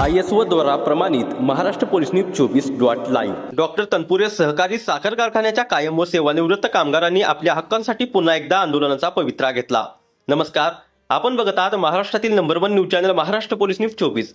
I S O द्वारा प्रमाणित Maharashtra police news चोवीस डॉट लाईव्ह. डॉक्टर तनपुरे सहकारी साखर कारखान्याच्या कायम व सेवानिवृत्त कामगारांनी आपल्या हक्कांसाठी पुन्हा एकदा आंदोलनाचा पवित्रा घेतला. नमस्कार आपण बघत आहात महाराष्ट्रातील number one news channel Maharashtra police news चोवीस.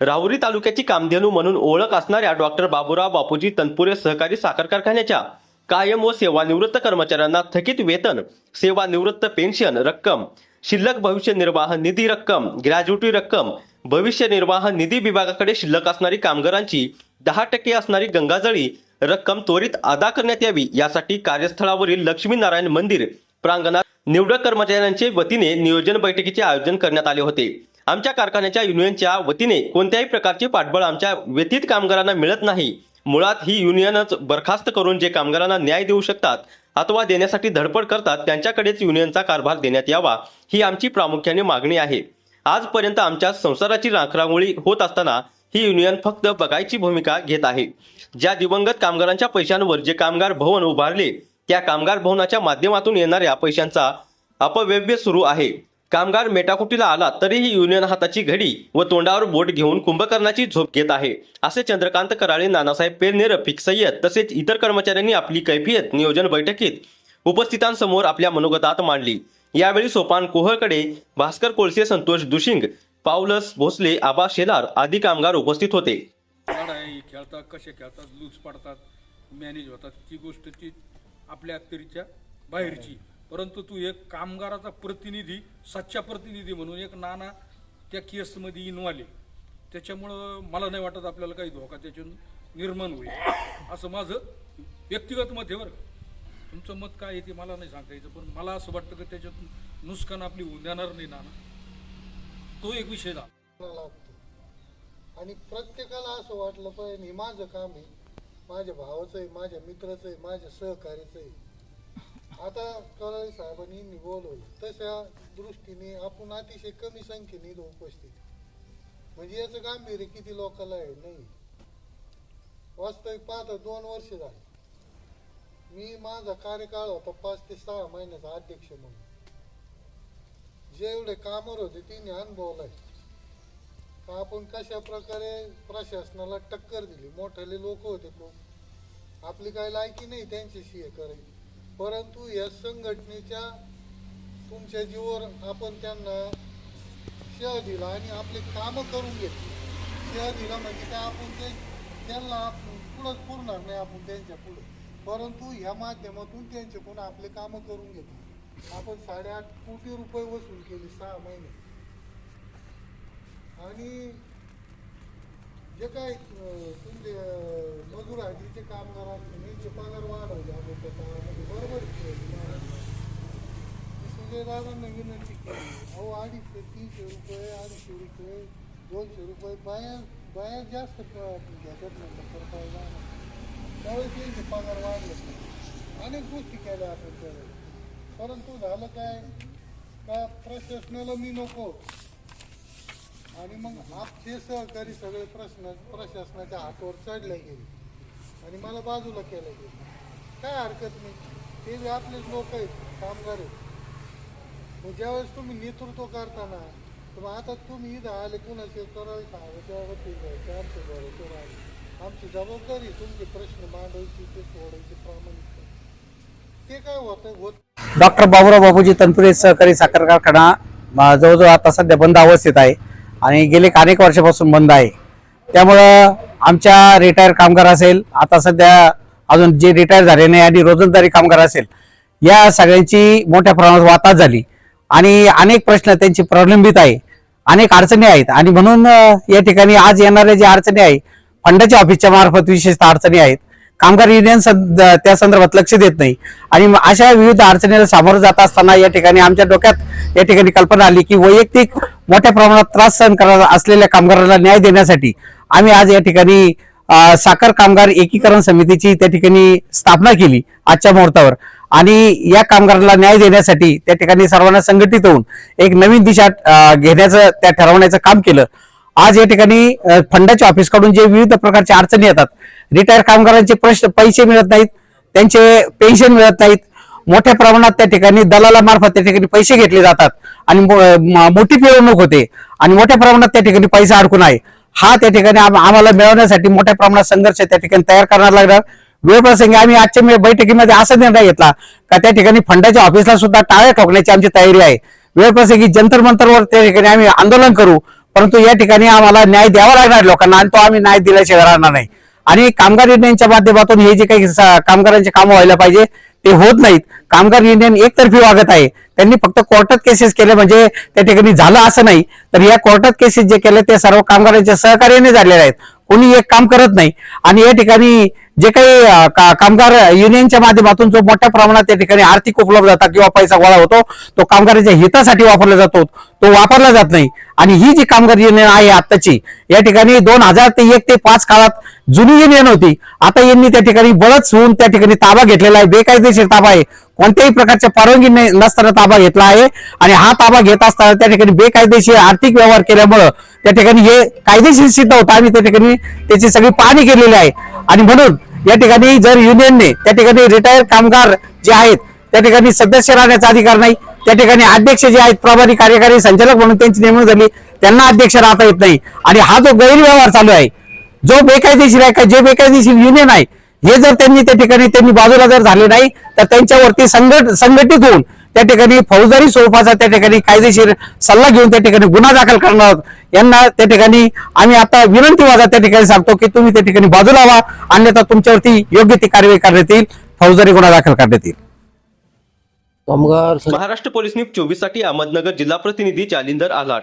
राहुरी तालुक्याची कामधेनू म्हणून ओळख असणाऱ्या डॉक्टर बाबूराव बापूजी तनपुरे सहकारी साखर कारखान्याच्या कायम व सेवानिवृत्त कर्मचाऱ्यांना थकीत वेतन सेवानिवृत्त पेन्शन रक्कम शिल्लक भविष्य निर्वाह निधी रक्कम ग्रॅज्युटी रक्कम भविष्य निर्वाह निधी विभागाकडे शिल्लक असणारी कामगारांची दहा टक्के असणारी गंगाजळी रक्कम त्वरित अदा करण्यात यावी यासाठी कार्यस्थळावरील लक्ष्मीनारायण मंदिर प्रांगणात निवडक कर्मचाऱ्यांचे वतीने नियोजन बैठकीचे आयोजन करण्यात आले होते. आमच्या कारखान्याच्या युनियनच्या वतीने कोणत्याही प्रकारचे पाठबळ आमच्या व्यतीत कामगारांना मिळत नाही. मुळात ही युनियनच बरखास्त करून जे कामगारांना न्याय देऊ शकतात अथवा देण्यासाठी धडपड करतात त्यांच्याकडेच युनियनचा कारभार देण्यात यावा ही आमची प्रामुख्याने मागणी आहे. आजपर्यंत आमच्या संसाराची राखरांगोळी होत असताना ही युनियन फक्त बघायची भूमिका घेत आहे. ज्या दिवंगत कामगारांच्या पैशांवर जे कामगार भवन उभारले त्या कामगार भवनाच्या माध्यमातून येणाऱ्या पैशांचा अपव्यव्य सुरू आहे. कामगार मेटाकुटीला आला तरीही युनियन हाताची घडी व तोंडावर बोट घेऊन कुंभकर्णाची झोप घेत आहे. असे चंद्रकांत कराळे नानासाहेब पेरने रफिक सय्यद तसेच इतर कर्मचाऱ्यांनी आपली कैफियत नियोजन बैठकीत उपस्थितांसमोर आपल्या मनोगतात मांडली. यावेळी सोपान कोहळकडे भास्कर कोळसे संतोष दुशिंग पावलस भोसले आबा शेलार आदी कामगार उपस्थित होते. खेळतात कसे खेळतात लूज पडतात मॅनेज होतात ती गोष्ट ती आपल्या अखेरीच्या बाहेरची. परंतु तू एक कामगाराचा प्रतिनिधी सच्चा प्रतिनिधी म्हणून एक नाना त्या केसमध्ये इन्वॉल्व त्याच्यामुळं मला नाही वाटत आपल्याला काही धोका त्याच्यातून निर्माण होईल. असं माझं व्यक्तिगत मत आहे बरं तुमचं मत काय आहे ते मला नाही सांगता यायचं पण मला असं वाटतं की त्याच्यातून नुकसान आपली होऊन देणार नाही नाना. तो एक विषय झाला. आणि प्रत्येकाला असं वाटलं पण हे माझं काम आहे. माझ्या भावाचं आहे माझ्या मित्राचं आहे माझ्या सहकार्याचं आहे. आता कराळे साहेबांनी मी बोलवलं तशा दृष्टीने आपण अतिशय कमी संख्येने इथं उपस्थित. म्हणजे याचं गांभीर्य किती लोकांना आहे? नाही. वास्तविक पाहता दोन वर्ष झाली. मी माझा कार्यकाळ होता पाच ते सहा महिन्याचा अध्यक्ष म्हणून. जेवढे कामर होते तिने अनुभवलाय. का आपण कशा प्रकारे प्रशासनाला टक्कर दिली? मोठाले लोक होते खूप आपली काही लायकी नाही त्यांच्याशी हे करायची. परंतु या संघटनेच्या तुमच्या जीवर आपण त्यांना शह दिला आणि आपले कामं करून घेतली. शह दिला म्हणजे काय? आपण ते त्यांना आपण पुढंच पुरणार नाही आपण त्यांच्या पुढे. परंतु ह्या माध्यमातून त्यांच्याकडून आपले कामं करून घेतली. आपण साडेआठ कोटी रुपये वसूल केले सहा महिने. आणि जे काय तुमचे मजूर आहेत तिचे कामगार असतील यांचे पगार वाढवले त्या बरोबर सुजयदादांना विनंती केली अहो अडीचशे तीनशे रुपये अडीचशे रुपये दोनशे रुपये बाया बाया जास्त प- घेतात म्हणलं करता त्यावेळेस त्यांचे पगार वाढले. अनेक गोष्टी केल्या आपण त्यावेळेस परंतु झालं काय? का प्रशासनाला मी नको. आणि मग आपले सहकारी सगळे प्रश्न प्रशासनाच्या हातवर चढले गेले. आणि मला बाजूला केलं ते. काय हरकत नाही. ते जे आपलेच लोक आहेत कामगार आहेत. मग ज्यावेळेस तुम्ही नेतृत्व करताना तर मग आता तुम्ही इथं आले कुणाचे शेतकऱ्याला सांगा त्यावरती जायचे आमच्या बरोबर आले आमची जबाबदारी तुमचे प्रश्न मांडायची ते सोडायचे प्रामाणिक ते काय होतं होत डॉक्टर बाबुराव बाबूजी तनपुरे सहकारी साखर कारखाना जवळजवळ आता सध्या बंद अवस्थेत आहे आणि गेले अनेक वर्षापासून बंद आहे. त्यामुळं आमच्या रिटायर कामगार असेल आता सध्या अजून जे रिटायर झाले नाही आणि रोजंदारी कामगार असेल या सगळ्यांची मोठ्या प्रमाणात वाताहत झाली. आणि अनेक प्रश्न त्यांची प्रलंबित आहे अनेक अडचणी आहेत. आणि म्हणून या ठिकाणी आज येणाऱ्या ज्या अडचणी आहे फंडाच्या ऑफिसच्या मार्फत विशेषतः अडचणी आहेत. कामगार युनियन त्या संदर्भात लक्ष देत नाही. आणि मग अशा विविध अडचणीला सामोरं जात असताना या ठिकाणी आमच्या डोक्यात या ठिकाणी कल्पना आली की वैयक्तिक मोठ्या प्रमाणात त्रास सहन करत असलेल्या कामगारांना न्याय देण्यासाठी आम्ही आज या ठिकाणी साखर कामगार एकीकरण समितीची त्या ठिकाणी स्थापना केली आजच्या मुहूर्तावर. आणि या कामगारांना न्याय देण्यासाठी त्या ठिकाणी सर्वांना संघटित होऊन एक नवीन दिशा घेण्याचं त्या ठरवण्याचं काम केलं. आज या ठिकाणी फंडाच्या ऑफिसकडून जे विविध प्रकारच्या अडचणी येतात रिटायर कामगारांचे प्रश्न पैसे मिळत नाहीत त्यांचे पेन्शन मिळत नाहीत मोठ्या प्रमाणात त्या ठिकाणी दलालामार्फत त्या ठिकाणी पैसे घेतले जातात आणि मोठी पिळवणूक होते. आणि मोठ्या प्रमाणात त्या ठिकाणी पैसा अडकून आहे. हा त्या ठिकाणी आम्हाला मिळवण्यासाठी मोठ्या प्रमाणात संघर्ष त्या ठिकाणी तयार करणार लागणार वेळ प्रसंगी आम्ही आजच्या बैठकीमध्ये असा निर्णय घेतला का त्या ठिकाणी फंडाच्या ऑफिसला सुद्धा टाळ्या ठोकण्याची आमची तयारी आहे. वेळ प्रसंगी जंतर मंतरवर त्या ठिकाणी आम्ही आंदोलन करू परंतु या ठिकाणी आम्हाला न्याय द्यावा लागणार लोकांना आणि तो आम्ही न्याय दिल्याशिवाय राहणार नाही. आणि कामगार युनियनच्या माध्यमातून हे जे काही कामगारांचे कामं व्हायला पाहिजे ते होत नाहीत. कामगार युनियन एकतर्फी वागत आहे. त्यांनी फक्त कोर्टात केसेस केले म्हणजे त्या ठिकाणी झालं असं नाही. तर या कोर्टात केसेस जे केले ते सर्व कामगारांच्या सहकार्याने झालेले आहेत. कोणी एक काम करत नाही. आणि या ठिकाणी जे काही का- कामगार युनियनच्या माध्यमातून जो मोठ्या प्रमाणात त्या ठिकाणी आर्थिक उपलब्धता किंवा पैसा गोळा होतो तो कामगारांच्या हितासाठी वापरला जातो तो वापरला जात नाही. आणि ही जी कामगार युनियन आहे आत्ताची या ठिकाणी दोन हजार ते एक ते पाच काळात जुनी युनियन होती. आता यांनी त्या ठिकाणी बळच होऊन त्या ठिकाणी ताबा घेतलेला आहे बेकायदेशीर ताबा आहे. कोणत्याही प्रकारच्या परवानगी नसताना ताबा घेतला आहे. आणि हा ताबा घेत असताना त्या ठिकाणी बेकायदेशीर आर्थिक व्यवहार केल्यामुळं त्या ठिकाणी हे कायदेशीर सिद्ध होतं. आम्ही त्या ठिकाणी त्याची सगळी पाहणी केलेली आहे. आणि म्हणून या ठिकाणी जर युनियनने त्या ठिकाणी रिटायर कामगार जे आहेत त्या ठिकाणी सदस्य राहण्याचा अधिकार नाही. त्या ठिकाणी अध्यक्ष जे आहेत प्रभारी कार्यकारी संचालक म्हणून त्यांची नेमणूक झाली. त्यांना अध्यक्ष राहता येत नाही. आणि हा जो गैरव्यवहार चालू आहे जो बेकायदेशीर आहे का जे बेकायदेशीर युनियन आहे हे जर त्यांनी त्या ठिकाणी त्यांनी बाजूला जर झाले नाही तर त्यांच्यावरती संघट संघटित होऊन त्या ठिकाणी फौजदारी स्वरूपाचा त्या ठिकाणी कायदेशीर सल्ला घेऊन त्या ठिकाणी गुन्हा दाखल करणार आहोत. यांना त्या ठिकाणी आम्ही आता विनंती वाजा त्या ठिकाणी सांगतो की तुम्ही त्या ठिकाणी बाजूला व्हा अन्यथा तुमच्यावरती योग्य ती कारवाई करण्यात येईल फौजदारी गुन्हा दाखल करण्यात येईल. महाराष्ट्र पोलीस न्यूज चोवीससाठी अहमदनगर जिल्हा प्रतिनिधी जालिंदर आलाट